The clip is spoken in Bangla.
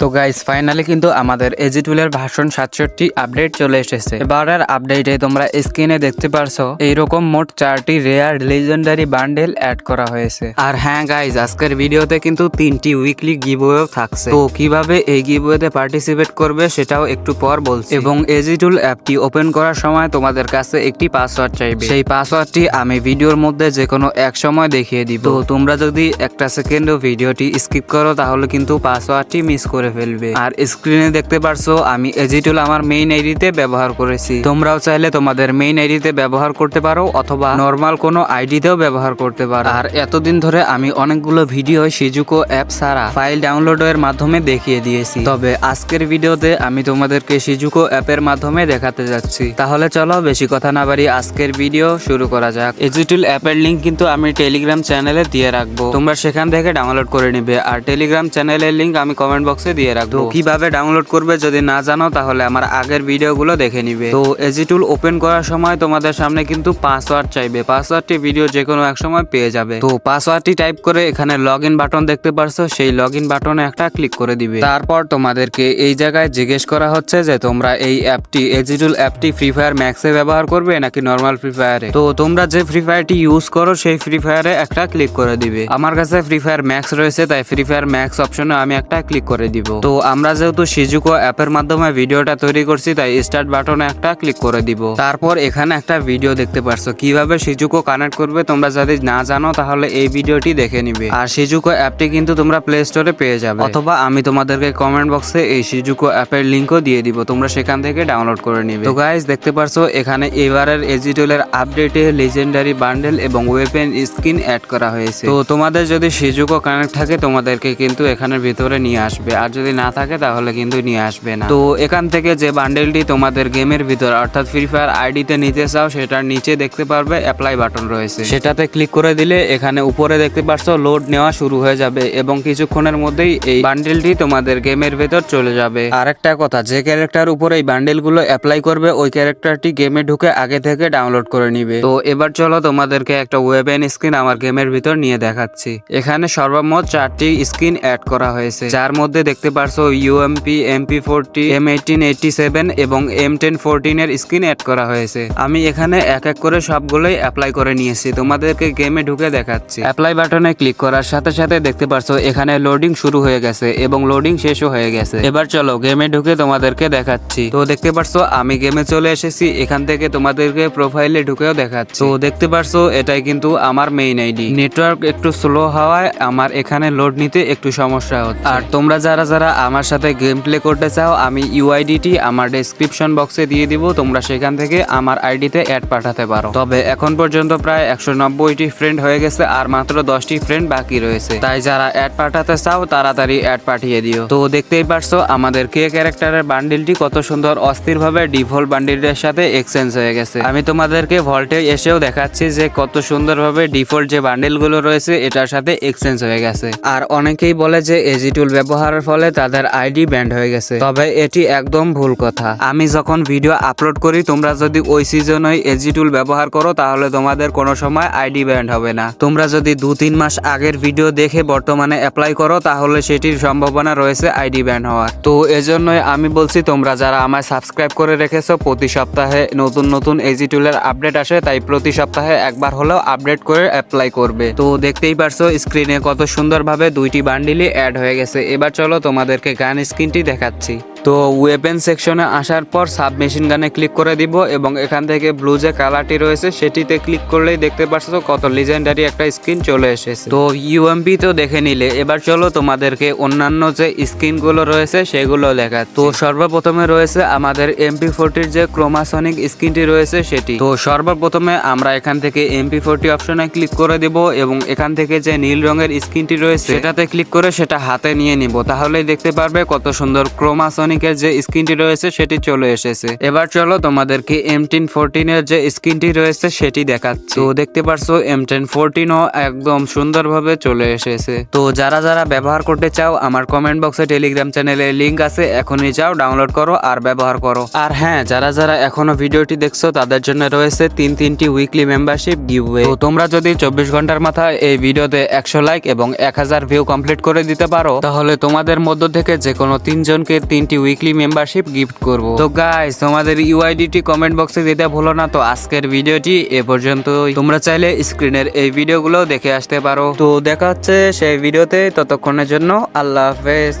তো গাইস ফাইনালি কিন্তু আমাদের এজি টুলের ভাষণ সাতষট্টি আপডেট চলে এসেছে। এবারের আপডেটে তোমরা স্ক্রিনে দেখতে পারছ, এইরকম মোট চারটি রেয়ার লেজেন্ডারি বান্ডেল অ্যাড করা হয়েছে। আর হ্যাঁ গাইজ আজকের ভিডিওতে কিন্তু তিনটি উইকলি গিভওয়েও থাকছে। তো কীভাবে এই গিভওয়েতে পার্টিসিপেট করবে সেটাও একটু পর বলছি। এবং এজি টুল অ্যাপটি ওপেন করার সময় তোমাদের কাছে একটি পাসওয়ার্ড চাইবে। সেই পাসওয়ার্ডটি আমি ভিডিওর মধ্যে যে কোনো এক সময় দেখিয়ে দিব। তো তোমরা যদি একটা সেকেন্ডও ভিডিওটি স্কিপ করো, তাহলে কিন্তু পাসওয়ার্ডটি মিস করে ফেলবে। আর স্ক্রিনে দেখতে পারছ, আমি এজিটুল আমার মেইন আইডিতে ব্যবহার করেছি। তোমরাও চাইলে তোমাদের মেইন আইডিতে ব্যবহার করতে পারো, অথবা নর্মাল কোনো আইডিতেও ব্যবহার করতে পারো। আর এতদিন ধরে আমি অনেকগুলো ভিডিও সিজুকো অ্যাপ ছাড়া ফাইল ডাউনলোডের মাধ্যমে দেখিয়ে দিয়েছি। তবে আজকের ভিডিওতে আমি তোমাদেরকে সিজুকো অ্যাপের মাধ্যমে দেখাতে যাচ্ছি। তাহলে চলো বেশি কথা না বাড়ি আজকের ভিডিও শুরু করা যাক। এজিটুল অ্যাপের লিংক কিন্তু আমি টেলিগ্রাম চ্যানেলে দিয়ে রাখব। তোমরা সেখান থেকে ডাউনলোড করে নিবে। আর টেলিগ্রাম চ্যানেলের লিংক আমি কমেন্ট বক্সে দিয়ে রাখব। কীভাবে ডাউনলোড করবে যদি না জানো, তাহলে আমার আগের ভিডিওগুলো দেখে নিবে। তো এজিটুল ওপেন করার সময় তোমাদের সামনে কিন্তু পাসওয়ার্ড চাইবে। পাসওয়ার্ডটি ভিডিও যে কোনো এক সময় পেয়ে যাবে। তো পাসওয়ার্ডটি টাইপ করে এখানে লগ বাটন দেখতে পারছ, সেই লগ বাটনে একটা ক্লিক করে দিবে। তারপর তোমাদেরকে এই জায়গায় জিজ্ঞেস করা হচ্ছে যে, তোমরা এই অ্যাপটি এজিটুল অ্যাপটি ফ্রি ফায়ার ম্যাক্সে ব্যবহার করবে নাকি নর্মাল ফ্রি ফায়ারে তো তোমরা যে ফ্রি ফায়ারটি ইউজ করো, সেই ফ্রি ফায়ারে একটা ক্লিক করে দিবে। আমার কাছে ফ্রি ফায়ার ম্যাক্স রয়েছে, তাই ফ্রি ফায়ার ম্যাক্স অপশনে আমি একটা ক্লিক করে দিব। তো আমরা যেহেতু সিজুকো অ্যাপের মাধ্যমে ভিডিওটা তৈরি করছি, তাই স্টার্ট বাটনে একটা ক্লিক করে দিব। তারপর এখানে একটা ভিডিও দেখতে পারছ। কীভাবে সিজুকো কানেক্ট করবে তোমরা যদি না জানো, তাহলে এই ভিডিওটি দেখে নিবে। আর সিজুকো অ্যাপটি কিন্তু তোমরা প্লে স্টোরে পেয়ে যাবে। অথবা আমি তোমাদেরকে কমেন্ট বক্সে এই সিজুকো অ্যাপের লিংকও দিয়ে দিব। তোমরা সেখান থেকে ডাউনলোড করে নিবে। তো গাইজ দেখতে পারছ, এখানে এবারের এজিটুলের আপডেটে লেজেন্ডারি বান্ডেল এবং ওয়েপেন স্কিন অ্যাড করা হয়েছে। তো তোমাদের যদি সিজুকো কানেক্ট থাকে, তোমাদেরকে কিন্তু এখানের ভিতরে নিয়ে আসবে। আর যদি না থাকে, তাহলে কিন্তু নিয়ে আসবে না। তো এখান থেকে যে বান্ডেলটি তোমাদের গেমের ভিতর, অর্থাৎ ফ্রি ফায়ার আইডিতে নিতে চাও, সেটার নিচে দেখতে পারবে অ্যাপ্লাই বাটন রয়েছে। সেটাতে ক্লিক করে দিলে এখানে উপরে দেখতে পারছ লোড নেওয়া শুরু হয়ে যাবে এবং কিছুক্ষণের মধ্যেই এই বান্ডেলটি তোমাদের গেমের ভেতর চলে যাবে। আর একটা কথা, যে ক্যারেক্টার উপরে এই বান্ডেলগুলো অ্যাপ্লাই করবে, ওই ক্যারেক্টারটি গেমে ঢুকে আগে থেকে ডাউনলোড করে নিবে। তো এবার চলো তোমাদেরকে একটা ওয়েবেন স্ক্রিন আমার গেমের ভিতর নিয়ে দেখাচ্ছি। এখানে সর্বমোট চারটি স্ক্রিন অ্যাড করা হয়েছে, যার মধ্যে দেখতে পারছ UMP MP forty M eighteen eighty seven এবং এম টেন ফোরটিন এর স্ক্রিন অ্যাড করা হয়েছে। আমি এখানে এক এক করে সবগুলোই অ্যাপ্লাই করে নিয়েছি। তোমাদেরকে গেমে ঢুকে দেখাচ্ছি। অ্যাপ্লাই বাটনে ক্লিক করার সাথে সাথে দেখতে পারছ, এখানে লোডিং শুরু হয়ে গেছে এবং লোডিং শেষও হয়ে গেছে। এবার চলো গেমে ঢুকে তোমাদেরকে দেখাচ্ছি। তো দেখতে পারছ, আমি গেমে চলে এসেছি। এখান থেকে তোমাদেরকে প্রোফাইলে ঢুকেও দেখাচ্ছি। তো দেখতে পারছ, এটাই কিন্তু আমার মেইন আইডি নেটওয়ার্ক একটু স্লো হওয়ায় আমার এখানে লোড নিতে একটু সমস্যা হচ্ছে। আর তোমরা যারা যারা আমার সাথে গেম প্লে করতে চাও, আমি ইউআইডিটি আমার ডেসক্রিপশন বক্সে দিয়ে দিব। তোমরা সেখান থেকে আমার আইডিতে অ্যাড পাঠাতে পারো। তবে এখন পর্যন্ত প্রায় একশো নব্বইটি ফ্রেন্ড হয়ে গেছে আর মাত্র দশটি ফ্রেন্ড বাকি রয়েছে। তাই যারা অ্যাড পাঠাতে চাও, তাড়াতাড়ি অ্যাড পাঠিয়ে দিও। তো দেখতেই পারছ, আমাদের কে ক্যারেক্টারের বান্ডিলটি কত সুন্দর, অস্থিরভাবে ডিফল্ট বান্ডিলের সাথে এক্সচেঞ্জ হয়ে গেছে। আমি তোমাদেরকে ভল্টে এসেও দেখাচ্ছি যে কত সুন্দরভাবে ডিফল্ট যে বান্ডিলগুলো রয়েছে, এটার সাথে এক্সচেঞ্জ হয়ে গেছে। আর অনেকেই বলে যে এজি টুল ব্যবহারের ফলে তাদের আইডি ব্যান্ড হয়ে গেছে। তবে এটি একদম ভুল কথা। আমি যখন ভিডিও আপলোড করি, তোমরা যদি ওই সিজনে এজি টুল ব্যবহার করো, তাহলে তোমাদের কোনো সময় আইডি ব্যান্ড হবে না। তোমরা যদি দু তিন মাস আগের ভিডিও দেখে বর্তমানে অ্যাপ্লাই করো, তাহলে সেটির সম্ভাবনা রয়েছে আইডি ব্যান্ড হওয়ার। তো এজন্যই আমি বলছি, তোমরা যারা আমায় সাবস্ক্রাইব করে রেখেছো, প্রতি সপ্তাহে নতুন নতুন এজি টুলের আপডেট আসে, তাই প্রতি সপ্তাহে একবার হলেও আপডেট করে অ্যাপ্লাই করবে। তো দেখতেই পারছ স্ক্রিনে কত সুন্দরভাবে দুইটি বান্ডিলই অ্যাড হয়ে গেছে। এবার চলো তোমাদেরকে গান স্ক্রিনটি দেখাচ্ছি। তো ওয়েপেন সেকশনে আসার পর সাব মেশিন গানে ক্লিক করে দিব এবং এখান থেকে ব্লু যে কালারটি রয়েছে সেটিতে ক্লিক করলেই দেখতে পাচ্ছ কত লিজেন্ডারি একটা স্ক্রিন চলে এসেছে। তো ইউএমপি তো দেখে নিলে, এবার চলো তোমাদেরকে অন্যান্য যে স্ক্রিনগুলো রয়েছে সেগুলো দেখা তো সর্বপ্রথমে রয়েছে আমাদের এমপি ফোরটির যে ক্রোমাসনিক স্ক্রিনটি রয়েছে সেটি। তো সর্বপ্রথমে আমরা এখান থেকে এমপি ফোরটি অপশনে ক্লিক করে দিব এবং এখান থেকে যে নীল রঙের স্ক্রিনটি রয়েছে, সেটাতে ক্লিক করে সেটা হাতে নিয়ে নিব। তাহলেই দেখতে পারবে কত সুন্দর ক্রোমাসনিক সোনিকের যে স্কিনটি রয়েছে, সেটি চলে এসেছে। এবার চলো তোমাদেরকে এম টেন ফোরটিনের যে স্কিনটি রয়েছে, সেটি দেখাচ্ছি। তো দেখতে পারছ এম টেন ফোরটিনও একদম সুন্দরভাবে চলে এসেছে। তো যারা যারা ব্যবহার করতে চাও, আমার কমেন্ট বক্সে টেলিগ্রাম চ্যানেলে লিংক আছে। এখনই যাও ডাউনলোড করো আর ব্যবহার করো। আর হ্যাঁ যারা যারা এখনও ভিডিওটি দেখছ, তাদের জন্য রয়েছে তিন তিনটি উইকলি মেম্বারশিপ গিভওয়ে তো তোমরা যদি চব্বিশ ঘণ্টার মাথায় এই ভিডিওতে একশো লাইক এবং এক হাজার ভিউ কমপ্লিট করে দিতে পারো, তাহলে তোমাদের মধ্য থেকে যে কোনো তিনজনকে তিনটি উইকলি মেম্বারশিপ গিফট করব। তো গাইস তোমাদের ইউআইডিটি কমেন্ট বক্সে দিতে ভুলো না, তো আজকের ভিডিওটি এ পর্যন্ত তোমরা চাইলে স্ক্রিনের এই ভিডিওগুলো দেখে আসতে পারো। তো দেখা হচ্ছে সেই ভিডিওতে, ততক্ষণের জন্য আল্লাহ হাফেজ।